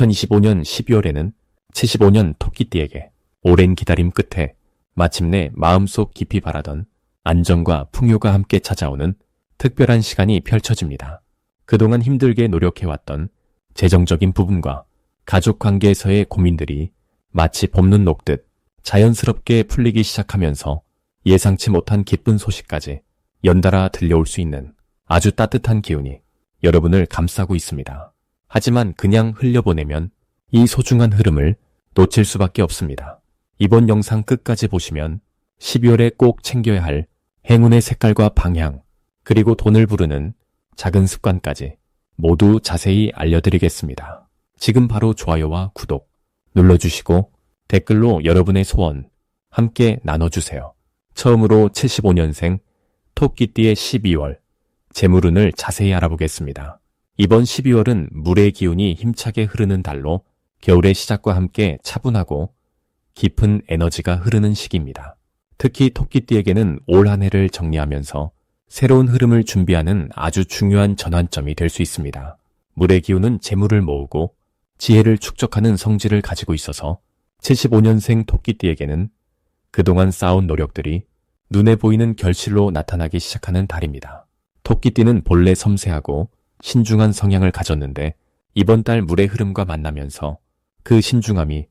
2025년 12월에는 75년 토끼띠에게 오랜 기다림 끝에 마침내 마음속 깊이 바라던 안정과 풍요가 함께 찾아오는 특별한 시간이 펼쳐집니다. 그동안 힘들게 노력해왔던 재정적인 부분과 가족 관계에서의 고민들이 마치 봄눈 녹듯 자연스럽게 풀리기 시작하면서 예상치 못한 기쁜 소식까지 연달아 들려올 수 있는 아주 따뜻한 기운이 여러분을 감싸고 있습니다. 하지만 그냥 흘려보내면 이 소중한 흐름을 놓칠 수밖에 없습니다. 이번 영상 끝까지 보시면 12월에 꼭 챙겨야 할 행운의 색깔과 방향, 그리고 돈을 부르는 작은 습관까지 모두 자세히 알려드리겠습니다. 지금 바로 좋아요와 구독 눌러주시고 댓글로 여러분의 소원 함께 나눠주세요. 처음으로 75년생 토끼띠의 12월 재물운을 자세히 알아보겠습니다. 이번 12월은 물의 기운이 힘차게 흐르는 달로 겨울의 시작과 함께 차분하고 깊은 에너지가 흐르는 시기입니다. 특히 토끼띠에게는 올 한 해를 정리하면서 새로운 흐름을 준비하는 아주 중요한 전환점이 될 수 있습니다. 물의 기운은 재물을 모으고 지혜를 축적하는 성질을 가지고 있어서 75년생 토끼띠에게는 그동안 쌓아온 노력들이 눈에 보이는 결실로 나타나기 시작하는 달입니다. 토끼띠는 본래 섬세하고 신중한 성향을 가졌는데 이번 달 물의 흐름과 만나면서 그 신중함이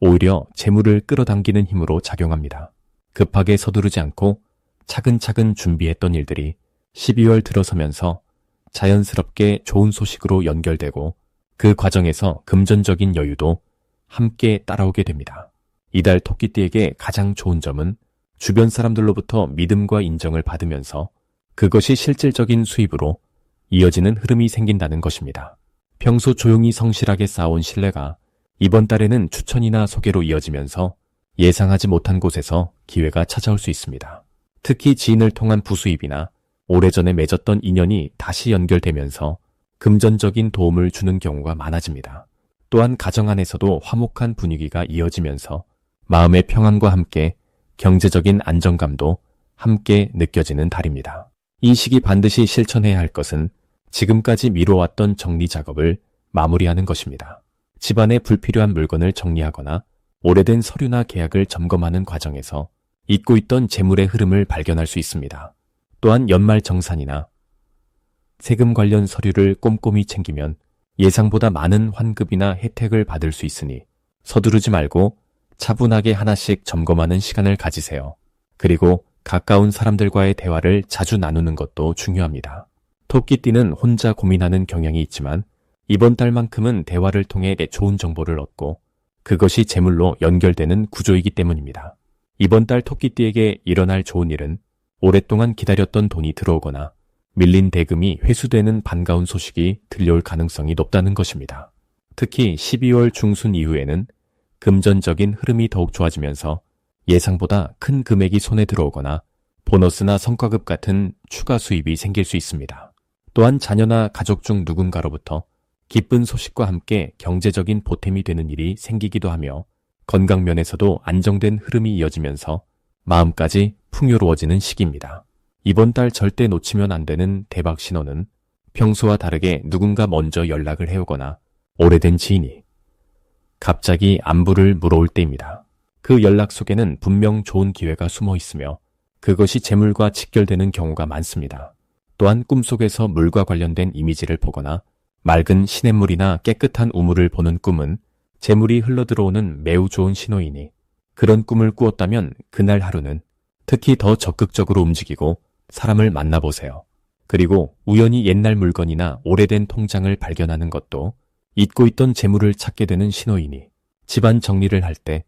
오히려 재물을 끌어당기는 힘으로 작용합니다. 급하게 서두르지 않고 차근차근 준비했던 일들이 12월 들어서면서 자연스럽게 좋은 소식으로 연결되고 그 과정에서 금전적인 여유도 함께 따라오게 됩니다. 이달 토끼띠에게 가장 좋은 점은 주변 사람들로부터 믿음과 인정을 받으면서 그것이 실질적인 수입으로 이어지는 흐름이 생긴다는 것입니다. 평소 조용히 성실하게 쌓아온 신뢰가 이번 달에는 추천이나 소개로 이어지면서 예상하지 못한 곳에서 기회가 찾아올 수 있습니다. 특히 지인을 통한 부수입이나 오래전에 맺었던 인연이 다시 연결되면서 금전적인 도움을 주는 경우가 많아집니다. 또한 가정 안에서도 화목한 분위기가 이어지면서 마음의 평안과 함께 경제적인 안정감도 함께 느껴지는 달입니다. 이 시기 반드시 실천해야 할 것은 지금까지 미뤄왔던 정리 작업을 마무리하는 것입니다. 집안에 불필요한 물건을 정리하거나 오래된 서류나 계약을 점검하는 과정에서 잊고 있던 재물의 흐름을 발견할 수 있습니다. 또한 연말 정산이나 세금 관련 서류를 꼼꼼히 챙기면 예상보다 많은 환급이나 혜택을 받을 수 있으니 서두르지 말고 차분하게 하나씩 점검하는 시간을 가지세요. 그리고 가까운 사람들과의 대화를 자주 나누는 것도 중요합니다. 토끼띠는 혼자 고민하는 경향이 있지만 이번 달만큼은 대화를 통해 좋은 정보를 얻고 그것이 재물로 연결되는 구조이기 때문입니다. 이번 달 토끼띠에게 일어날 좋은 일은 오랫동안 기다렸던 돈이 들어오거나 밀린 대금이 회수되는 반가운 소식이 들려올 가능성이 높다는 것입니다. 특히 12월 중순 이후에는 금전적인 흐름이 더욱 좋아지면서 예상보다 큰 금액이 손에 들어오거나 보너스나 성과급 같은 추가 수입이 생길 수 있습니다. 또한 자녀나 가족 중 누군가로부터 기쁜 소식과 함께 경제적인 보탬이 되는 일이 생기기도 하며 건강 면에서도 안정된 흐름이 이어지면서 마음까지 풍요로워지는 시기입니다. 이번 달 절대 놓치면 안 되는 대박 신호는 평소와 다르게 누군가 먼저 연락을 해오거나 오래된 지인이 갑자기 안부를 물어올 때입니다. 그 연락 속에는 분명 좋은 기회가 숨어 있으며 그것이 재물과 직결되는 경우가 많습니다. 또한 꿈속에서 물과 관련된 이미지를 보거나 맑은 시냇물이나 깨끗한 우물을 보는 꿈은 재물이 흘러들어오는 매우 좋은 신호이니 그런 꿈을 꾸었다면 그날 하루는 특히 더 적극적으로 움직이고 사람을 만나보세요. 그리고 우연히 옛날 물건이나 오래된 통장을 발견하는 것도 잊고 있던 재물을 찾게 되는 신호이니 집안 정리를 할 때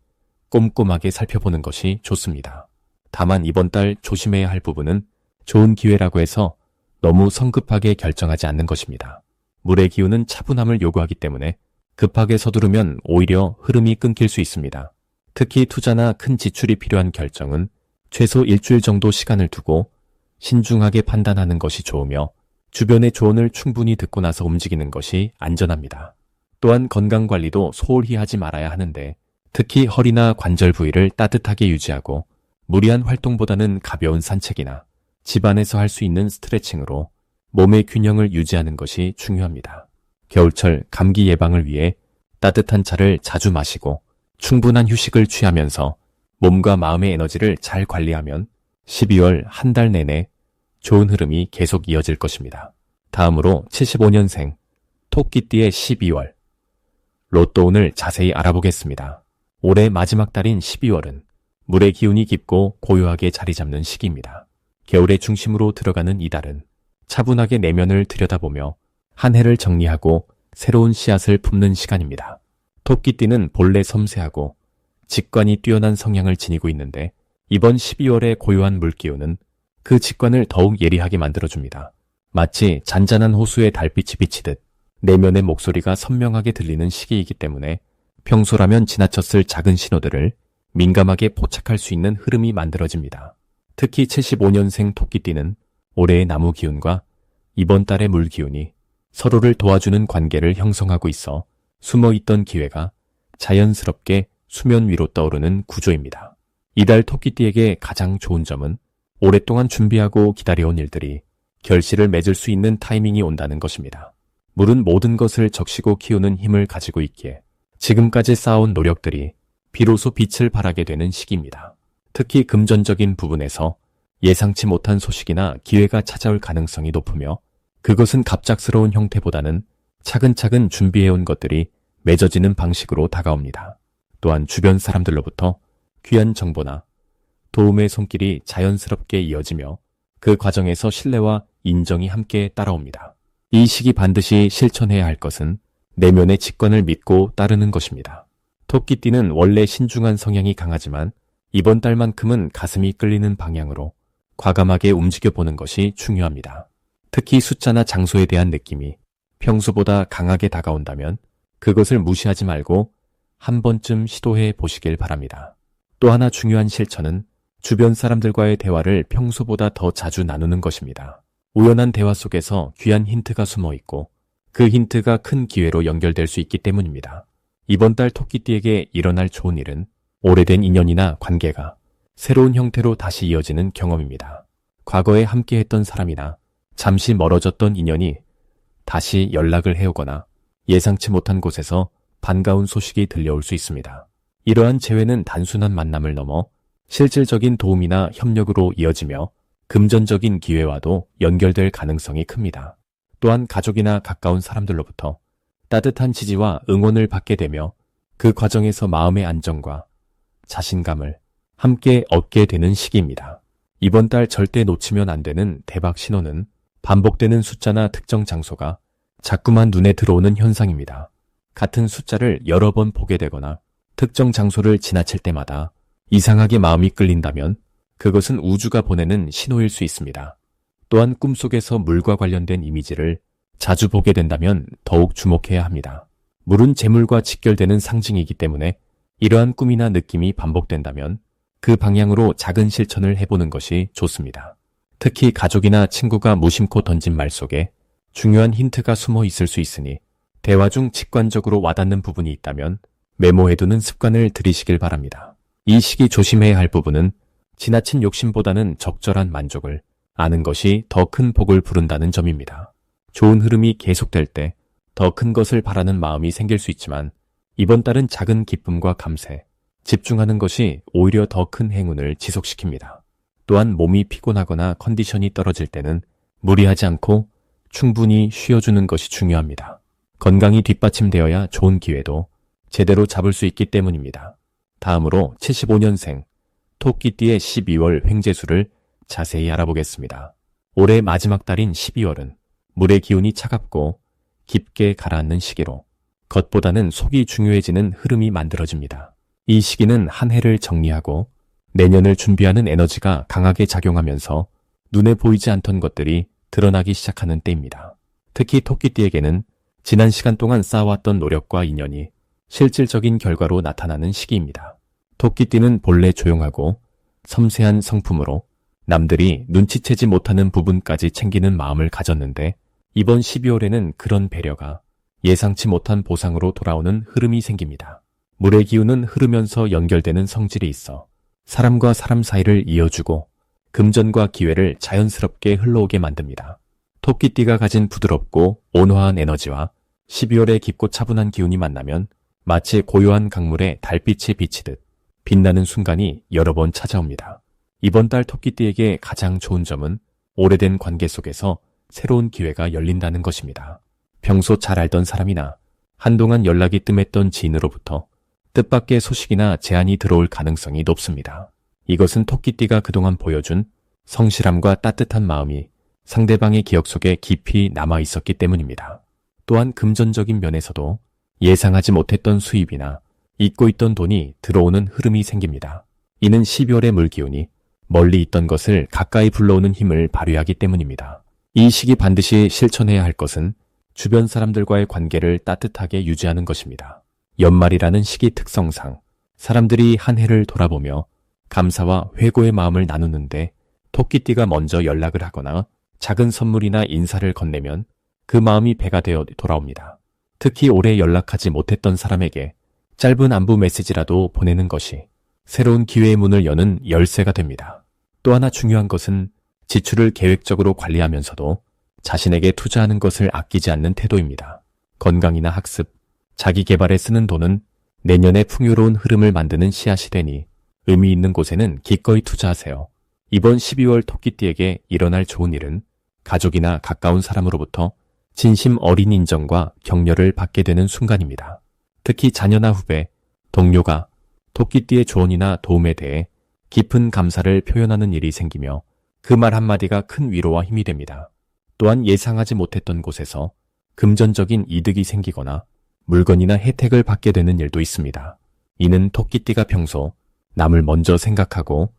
꼼꼼하게 살펴보는 것이 좋습니다. 다만 이번 달 조심해야 할 부분은 좋은 기회라고 해서 너무 성급하게 결정하지 않는 것입니다. 물의 기운은 차분함을 요구하기 때문에 급하게 서두르면 오히려 흐름이 끊길 수 있습니다. 특히 투자나 큰 지출이 필요한 결정은 최소 일주일 정도 시간을 두고 신중하게 판단하는 것이 좋으며 주변의 조언을 충분히 듣고 나서 움직이는 것이 안전합니다. 또한 건강 관리도 소홀히 하지 말아야 하는데 특히 허리나 관절 부위를 따뜻하게 유지하고 무리한 활동보다는 가벼운 산책이나 집안에서 할 수 있는 스트레칭으로 몸의 균형을 유지하는 것이 중요합니다. 겨울철 감기 예방을 위해 따뜻한 차를 자주 마시고 충분한 휴식을 취하면서 몸과 마음의 에너지를 잘 관리하면 12월 한 달 내내 좋은 흐름이 계속 이어질 것입니다. 다음으로 75년생 토끼띠의 12월 로또 운을 자세히 알아보겠습니다. 올해 마지막 달인 12월은 물의 기운이 깊고 고요하게 자리 잡는 시기입니다. 겨울의 중심으로 들어가는 이달은 차분하게 내면을 들여다보며 한 해를 정리하고 새로운 씨앗을 품는 시간입니다. 토끼띠는 본래 섬세하고 직관이 뛰어난 성향을 지니고 있는데 이번 12월의 고요한 물기운은 그 직관을 더욱 예리하게 만들어줍니다. 마치 잔잔한 호수에 달빛이 비치듯 내면의 목소리가 선명하게 들리는 시기이기 때문에 평소라면 지나쳤을 작은 신호들을 민감하게 포착할 수 있는 흐름이 만들어집니다. 특히 75년생 토끼띠는 올해의 나무 기운과 이번 달의 물 기운이 서로를 도와주는 관계를 형성하고 있어 숨어 있던 기회가 자연스럽게 수면 위로 떠오르는 구조입니다. 이달 토끼띠에게 가장 좋은 점은 오랫동안 준비하고 기다려온 일들이 결실을 맺을 수 있는 타이밍이 온다는 것입니다. 물은 모든 것을 적시고 키우는 힘을 가지고 있기에 지금까지 쌓아온 노력들이 비로소 빛을 발하게 되는 시기입니다. 특히 금전적인 부분에서 예상치 못한 소식이나 기회가 찾아올 가능성이 높으며 그것은 갑작스러운 형태보다는 차근차근 준비해온 것들이 맺어지는 방식으로 다가옵니다. 또한 주변 사람들로부터 귀한 정보나 도움의 손길이 자연스럽게 이어지며 그 과정에서 신뢰와 인정이 함께 따라옵니다. 이 시기 반드시 실천해야 할 것은 내면의 직관을 믿고 따르는 것입니다. 토끼띠는 원래 신중한 성향이 강하지만 이번 달만큼은 가슴이 끌리는 방향으로 과감하게 움직여 보는 것이 중요합니다. 특히 숫자나 장소에 대한 느낌이 평소보다 강하게 다가온다면 그것을 무시하지 말고 한 번쯤 시도해 보시길 바랍니다. 또 하나 중요한 실천은 주변 사람들과의 대화를 평소보다 더 자주 나누는 것입니다. 우연한 대화 속에서 귀한 힌트가 숨어 있고 그 힌트가 큰 기회로 연결될 수 있기 때문입니다. 이번 달 토끼띠에게 일어날 좋은 일은 오래된 인연이나 관계가 새로운 형태로 다시 이어지는 경험입니다. 과거에 함께했던 사람이나 잠시 멀어졌던 인연이 다시 연락을 해오거나 예상치 못한 곳에서 반가운 소식이 들려올 수 있습니다. 이러한 재회는 단순한 만남을 넘어 실질적인 도움이나 협력으로 이어지며 금전적인 기회와도 연결될 가능성이 큽니다. 또한 가족이나 가까운 사람들로부터 따뜻한 지지와 응원을 받게 되며 그 과정에서 마음의 안정과 자신감을 함께 얻게 되는 시기입니다. 이번 달 절대 놓치면 안 되는 대박 신호는 반복되는 숫자나 특정 장소가 자꾸만 눈에 들어오는 현상입니다. 같은 숫자를 여러 번 보게 되거나 특정 장소를 지나칠 때마다 이상하게 마음이 끌린다면 그것은 우주가 보내는 신호일 수 있습니다. 또한 꿈속에서 물과 관련된 이미지를 자주 보게 된다면 더욱 주목해야 합니다. 물은 재물과 직결되는 상징이기 때문에 이러한 꿈이나 느낌이 반복된다면 그 방향으로 작은 실천을 해보는 것이 좋습니다. 특히 가족이나 친구가 무심코 던진 말 속에 중요한 힌트가 숨어 있을 수 있으니 대화 중 직관적으로 와닿는 부분이 있다면 메모해두는 습관을 들이시길 바랍니다. 이 시기 조심해야 할 부분은 지나친 욕심보다는 적절한 만족을 아는 것이 더 큰 복을 부른다는 점입니다. 좋은 흐름이 계속될 때 더 큰 것을 바라는 마음이 생길 수 있지만 이번 달은 작은 기쁨과 감세, 집중하는 것이 오히려 더 큰 행운을 지속시킵니다. 또한 몸이 피곤하거나 컨디션이 떨어질 때는 무리하지 않고 충분히 쉬어주는 것이 중요합니다. 건강이 뒷받침되어야 좋은 기회도 제대로 잡을 수 있기 때문입니다. 다음으로 75년생 토끼띠의 12월 횡재수를 자세히 알아보겠습니다. 올해 마지막 달인 12월은 물의 기운이 차갑고 깊게 가라앉는 시기로 겉보다는 속이 중요해지는 흐름이 만들어집니다. 이 시기는 한 해를 정리하고 내년을 준비하는 에너지가 강하게 작용하면서 눈에 보이지 않던 것들이 드러나기 시작하는 때입니다. 특히 토끼띠에게는 지난 시간 동안 쌓아왔던 노력과 인연이 실질적인 결과로 나타나는 시기입니다. 토끼띠는 본래 조용하고 섬세한 성품으로 남들이 눈치채지 못하는 부분까지 챙기는 마음을 가졌는데 이번 12월에는 그런 배려가 예상치 못한 보상으로 돌아오는 흐름이 생깁니다. 물의 기운은 흐르면서 연결되는 성질이 있어 사람과 사람 사이를 이어주고 금전과 기회를 자연스럽게 흘러오게 만듭니다. 토끼띠가 가진 부드럽고 온화한 에너지와 12월의 깊고 차분한 기운이 만나면 마치 고요한 강물에 달빛이 비치듯 빛나는 순간이 여러 번 찾아옵니다. 이번 달 토끼띠에게 가장 좋은 점은 오래된 관계 속에서 새로운 기회가 열린다는 것입니다. 평소 잘 알던 사람이나 한동안 연락이 뜸했던 지인으로부터 뜻밖의 소식이나 제안이 들어올 가능성이 높습니다. 이것은 토끼띠가 그동안 보여준 성실함과 따뜻한 마음이 상대방의 기억 속에 깊이 남아 있었기 때문입니다. 또한 금전적인 면에서도 예상하지 못했던 수입이나 잊고 있던 돈이 들어오는 흐름이 생깁니다. 이는 12월의 물기운이 멀리 있던 것을 가까이 불러오는 힘을 발휘하기 때문입니다. 이 시기 반드시 실천해야 할 것은 주변 사람들과의 관계를 따뜻하게 유지하는 것입니다. 연말이라는 시기 특성상 사람들이 한 해를 돌아보며 감사와 회고의 마음을 나누는데 토끼띠가 먼저 연락을 하거나 작은 선물이나 인사를 건네면 그 마음이 배가 되어 돌아옵니다. 특히 오래 연락하지 못했던 사람에게 짧은 안부 메시지라도 보내는 것이 새로운 기회의 문을 여는 열쇠가 됩니다. 또 하나 중요한 것은 지출을 계획적으로 관리하면서도 자신에게 투자하는 것을 아끼지 않는 태도입니다. 건강이나 학습, 자기 개발에 쓰는 돈은 내년에 풍요로운 흐름을 만드는 씨앗이 되니 의미 있는 곳에는 기꺼이 투자하세요. 이번 12월 토끼띠에게 일어날 좋은 일은 가족이나 가까운 사람으로부터 진심 어린 인정과 격려를 받게 되는 순간입니다. 특히 자녀나 후배, 동료가 토끼띠의 조언이나 도움에 대해 깊은 감사를 표현하는 일이 생기며 그 말 한마디가 큰 위로와 힘이 됩니다. 또한 예상하지 못했던 곳에서 금전적인 이득이 생기거나 물건이나 혜택을 받게 되는 일도 있습니다. 이는 토끼띠가 평소 남을 먼저 생각하고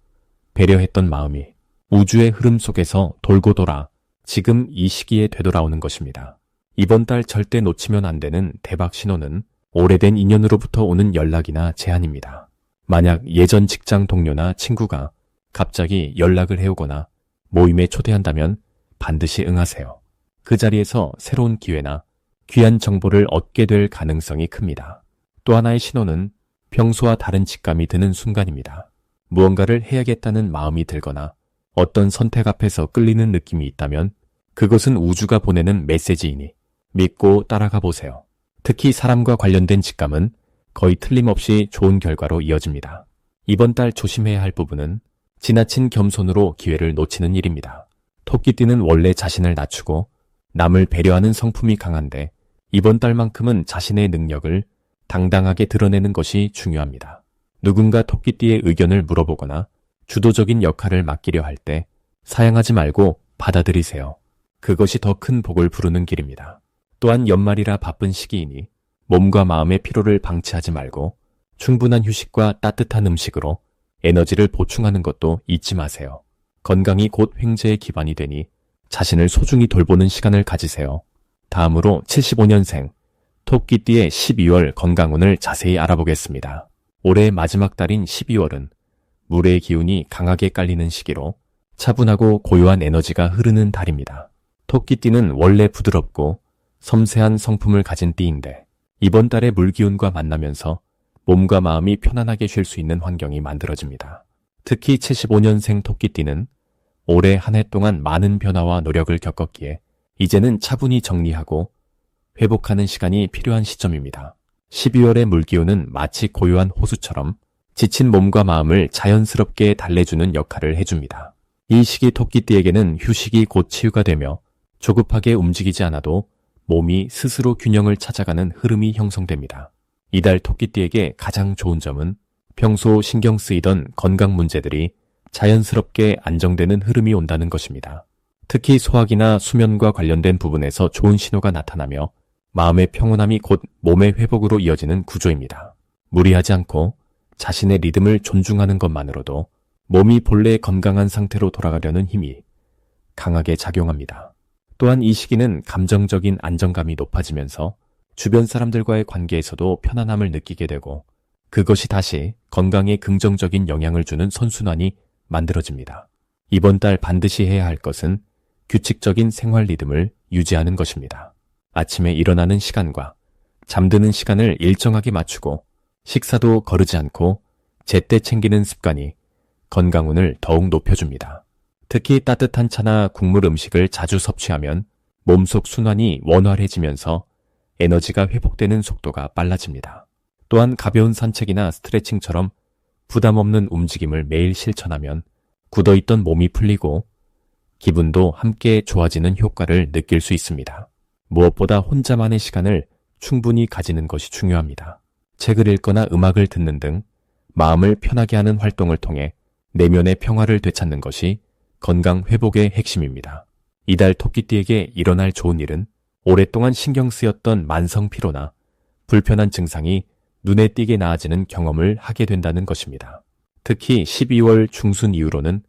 배려했던 마음이 우주의 흐름 속에서 돌고 돌아 지금 이 시기에 되돌아오는 것입니다. 이번 달 절대 놓치면 안 되는 대박 신호는 오래된 인연으로부터 오는 연락이나 제안입니다. 만약 예전 직장 동료나 친구가 갑자기 연락을 해오거나 모임에 초대한다면 반드시 응하세요. 그 자리에서 새로운 기회나 귀한 정보를 얻게 될 가능성이 큽니다. 또 하나의 신호는 평소와 다른 직감이 드는 순간입니다. 무언가를 해야겠다는 마음이 들거나 어떤 선택 앞에서 끌리는 느낌이 있다면 그것은 우주가 보내는 메시지이니 믿고 따라가 보세요. 특히 사람과 관련된 직감은 거의 틀림없이 좋은 결과로 이어집니다. 이번 달 조심해야 할 부분은 지나친 겸손으로 기회를 놓치는 일입니다. 토끼띠는 원래 자신을 낮추고 남을 배려하는 성품이 강한데 이번 달만큼은 자신의 능력을 당당하게 드러내는 것이 중요합니다. 누군가 토끼띠의 의견을 물어보거나 주도적인 역할을 맡기려 할 때 사양하지 말고 받아들이세요. 그것이 더 큰 복을 부르는 길입니다. 또한 연말이라 바쁜 시기이니 몸과 마음의 피로를 방치하지 말고 충분한 휴식과 따뜻한 음식으로 에너지를 보충하는 것도 잊지 마세요. 건강이 곧 횡재의 기반이 되니 자신을 소중히 돌보는 시간을 가지세요. 다음으로 75년생 토끼띠의 12월 건강운을 자세히 알아보겠습니다. 올해의 마지막 달인 12월은 물의 기운이 강하게 깔리는 시기로 차분하고 고요한 에너지가 흐르는 달입니다. 토끼띠는 원래 부드럽고 섬세한 성품을 가진 띠인데 이번 달에 물기운과 만나면서 몸과 마음이 편안하게 쉴 수 있는 환경이 만들어집니다. 특히 75년생 토끼띠는 올해 한 해 동안 많은 변화와 노력을 겪었기에 이제는 차분히 정리하고 회복하는 시간이 필요한 시점입니다. 12월의 물기운은 마치 고요한 호수처럼 지친 몸과 마음을 자연스럽게 달래주는 역할을 해줍니다. 이 시기 토끼띠에게는 휴식이 곧 치유가 되며 조급하게 움직이지 않아도 몸이 스스로 균형을 찾아가는 흐름이 형성됩니다. 이달 토끼띠에게 가장 좋은 점은 평소 신경 쓰이던 건강 문제들이 자연스럽게 안정되는 흐름이 온다는 것입니다. 특히 소화기나 수면과 관련된 부분에서 좋은 신호가 나타나며 마음의 평온함이 곧 몸의 회복으로 이어지는 구조입니다. 무리하지 않고 자신의 리듬을 존중하는 것만으로도 몸이 본래 건강한 상태로 돌아가려는 힘이 강하게 작용합니다. 또한 이 시기는 감정적인 안정감이 높아지면서 주변 사람들과의 관계에서도 편안함을 느끼게 되고 그것이 다시 건강에 긍정적인 영향을 주는 선순환이 만들어집니다. 이번 달 반드시 해야 할 것은 규칙적인 생활 리듬을 유지하는 것입니다. 아침에 일어나는 시간과 잠드는 시간을 일정하게 맞추고 식사도 거르지 않고 제때 챙기는 습관이 건강운을 더욱 높여줍니다. 특히 따뜻한 차나 국물 음식을 자주 섭취하면 몸속 순환이 원활해지면서 에너지가 회복되는 속도가 빨라집니다. 또한 가벼운 산책이나 스트레칭처럼 부담 없는 움직임을 매일 실천하면 굳어있던 몸이 풀리고 기분도 함께 좋아지는 효과를 느낄 수 있습니다. 무엇보다 혼자만의 시간을 충분히 가지는 것이 중요합니다. 책을 읽거나 음악을 듣는 등 마음을 편하게 하는 활동을 통해 내면의 평화를 되찾는 것이 건강 회복의 핵심입니다. 이달 토끼띠에게 일어날 좋은 일은 오랫동안 신경 쓰였던 만성 피로나 불편한 증상이 눈에 띄게 나아지는 경험을 하게 된다는 것입니다. 특히 12월 중순 이후로는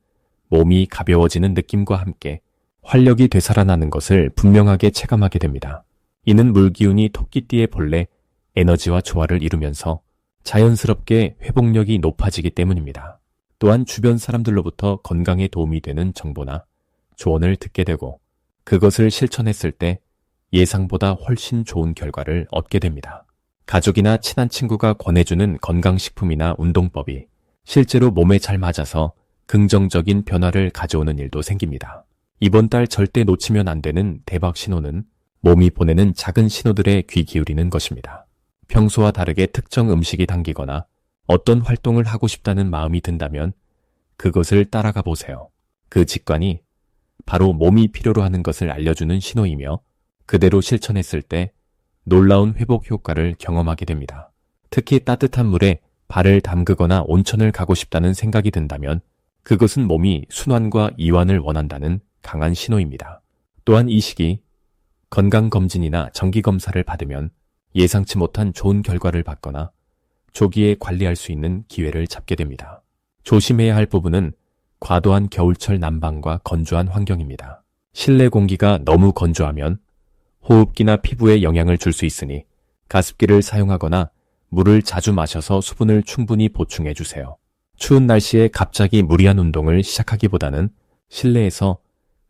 몸이 가벼워지는 느낌과 함께 활력이 되살아나는 것을 분명하게 체감하게 됩니다. 이는 물기운이 토끼띠의 본래 에너지와 조화를 이루면서 자연스럽게 회복력이 높아지기 때문입니다. 또한 주변 사람들로부터 건강에 도움이 되는 정보나 조언을 듣게 되고 그것을 실천했을 때 예상보다 훨씬 좋은 결과를 얻게 됩니다. 가족이나 친한 친구가 권해주는 건강식품이나 운동법이 실제로 몸에 잘 맞아서 긍정적인 변화를 가져오는 일도 생깁니다. 이번 달 절대 놓치면 안 되는 대박 신호는 몸이 보내는 작은 신호들에 귀 기울이는 것입니다. 평소와 다르게 특정 음식이 당기거나 어떤 활동을 하고 싶다는 마음이 든다면 그것을 따라가 보세요. 그 직관이 바로 몸이 필요로 하는 것을 알려주는 신호이며 그대로 실천했을 때 놀라운 회복 효과를 경험하게 됩니다. 특히 따뜻한 물에 발을 담그거나 온천을 가고 싶다는 생각이 든다면 그것은 몸이 순환과 이완을 원한다는 강한 신호입니다. 또한 이 시기 건강검진이나 정기검사를 받으면 예상치 못한 좋은 결과를 받거나 조기에 관리할 수 있는 기회를 잡게 됩니다. 조심해야 할 부분은 과도한 겨울철 난방과 건조한 환경입니다. 실내 공기가 너무 건조하면 호흡기나 피부에 영향을 줄 수 있으니 가습기를 사용하거나 물을 자주 마셔서 수분을 충분히 보충해 주세요. 추운 날씨에 갑자기 무리한 운동을 시작하기보다는 실내에서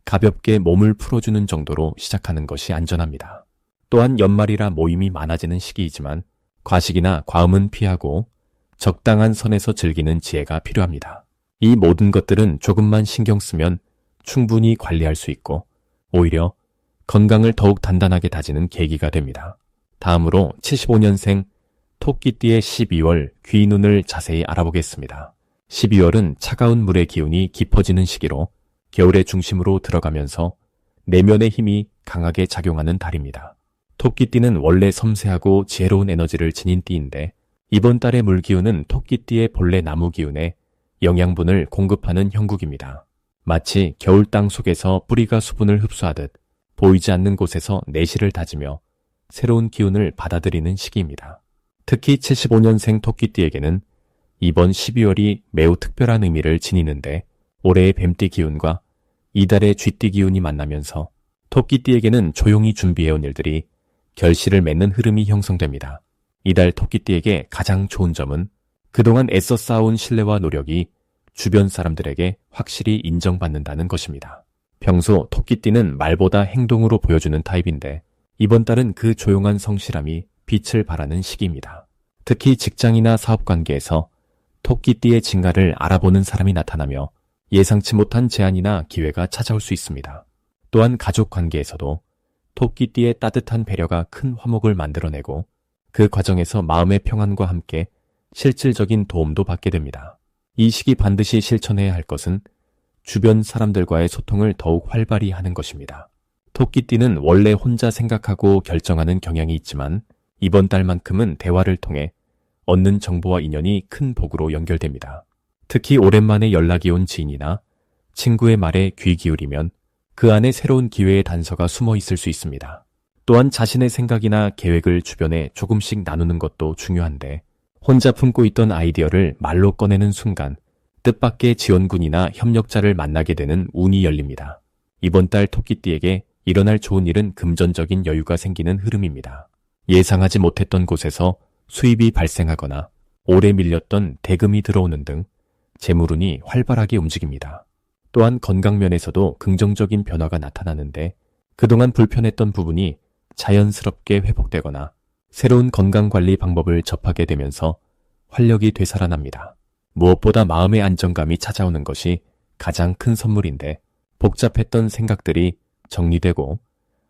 가볍게 몸을 풀어주는 정도로 시작하는 것이 안전합니다. 또한 연말이라 모임이 많아지는 시기이지만 과식이나 과음은 피하고 적당한 선에서 즐기는 지혜가 필요합니다. 이 모든 것들은 조금만 신경 쓰면 충분히 관리할 수 있고 오히려 건강을 더욱 단단하게 다지는 계기가 됩니다. 다음으로 75년생 토끼띠의 12월 귀눈을 자세히 알아보겠습니다. 12월은 차가운 물의 기운이 깊어지는 시기로 겨울의 중심으로 들어가면서 내면의 힘이 강하게 작용하는 달입니다. 토끼띠는 원래 섬세하고 지혜로운 에너지를 지닌 띠인데 이번 달의 물 기운은 토끼띠의 본래 나무 기운에 영양분을 공급하는 형국입니다. 마치 겨울 땅 속에서 뿌리가 수분을 흡수하듯 보이지 않는 곳에서 내실을 다지며 새로운 기운을 받아들이는 시기입니다. 특히 75년생 토끼띠에게는 이번 12월이 매우 특별한 의미를 지니는데 올해의 뱀띠 기운과 이달의 쥐띠 기운이 만나면서 토끼띠에게는 조용히 준비해온 일들이 결실을 맺는 흐름이 형성됩니다. 이달 토끼띠에게 가장 좋은 점은 그동안 애써 쌓아온 신뢰와 노력이 주변 사람들에게 확실히 인정받는다는 것입니다. 평소 토끼띠는 말보다 행동으로 보여주는 타입인데 이번 달은 그 조용한 성실함이 빛을 발하는 시기입니다. 특히 직장이나 사업 관계에서 토끼띠의 진가를 알아보는 사람이 나타나며 예상치 못한 제안이나 기회가 찾아올 수 있습니다. 또한 가족 관계에서도 토끼띠의 따뜻한 배려가 큰 화목을 만들어내고 그 과정에서 마음의 평안과 함께 실질적인 도움도 받게 됩니다. 이 시기 반드시 실천해야 할 것은 주변 사람들과의 소통을 더욱 활발히 하는 것입니다. 토끼띠는 원래 혼자 생각하고 결정하는 경향이 있지만 이번 달만큼은 대화를 통해 얻는 정보와 인연이 큰 복으로 연결됩니다. 특히 오랜만에 연락이 온 지인이나 친구의 말에 귀 기울이면 그 안에 새로운 기회의 단서가 숨어 있을 수 있습니다. 또한 자신의 생각이나 계획을 주변에 조금씩 나누는 것도 중요한데 혼자 품고 있던 아이디어를 말로 꺼내는 순간 뜻밖의 지원군이나 협력자를 만나게 되는 운이 열립니다. 이번 달 토끼띠에게 일어날 좋은 일은 금전적인 여유가 생기는 흐름입니다. 예상하지 못했던 곳에서 수입이 발생하거나 오래 밀렸던 대금이 들어오는 등 재물운이 활발하게 움직입니다. 또한 건강면에서도 긍정적인 변화가 나타나는데 그동안 불편했던 부분이 자연스럽게 회복되거나 새로운 건강관리 방법을 접하게 되면서 활력이 되살아납니다. 무엇보다 마음의 안정감이 찾아오는 것이 가장 큰 선물인데 복잡했던 생각들이 정리되고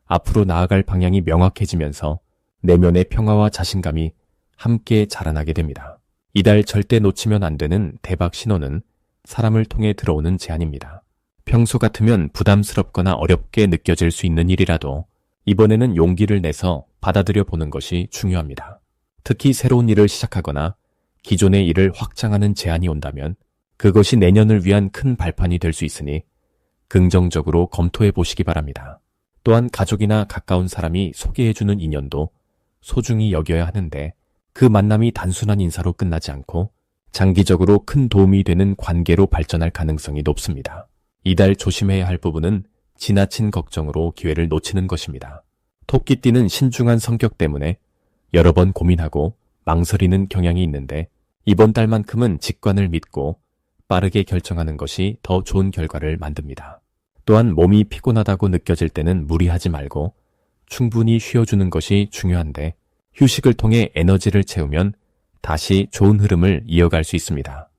앞으로 나아갈 방향이 명확해지면서 내면의 평화와 자신감이 함께 자라나게 됩니다. 이달 절대 놓치면 안 되는 대박 신호는 사람을 통해 들어오는 제안입니다. 평소 같으면 부담스럽거나 어렵게 느껴질 수 있는 일이라도 이번에는 용기를 내서 받아들여 보는 것이 중요합니다. 특히 새로운 일을 시작하거나 기존의 일을 확장하는 제안이 온다면 그것이 내년을 위한 큰 발판이 될 수 있으니 긍정적으로 검토해 보시기 바랍니다. 또한 가족이나 가까운 사람이 소개해주는 인연도 소중히 여겨야 하는데 그 만남이 단순한 인사로 끝나지 않고 장기적으로 큰 도움이 되는 관계로 발전할 가능성이 높습니다. 이달 조심해야 할 부분은 지나친 걱정으로 기회를 놓치는 것입니다. 토끼띠는 신중한 성격 때문에 여러 번 고민하고 망설이는 경향이 있는데 이번 달만큼은 직관을 믿고 빠르게 결정하는 것이 더 좋은 결과를 만듭니다. 또한 몸이 피곤하다고 느껴질 때는 무리하지 말고 충분히 쉬어주는 것이 중요한데 휴식을 통해 에너지를 채우면 다시 좋은 흐름을 이어갈 수 있습니다.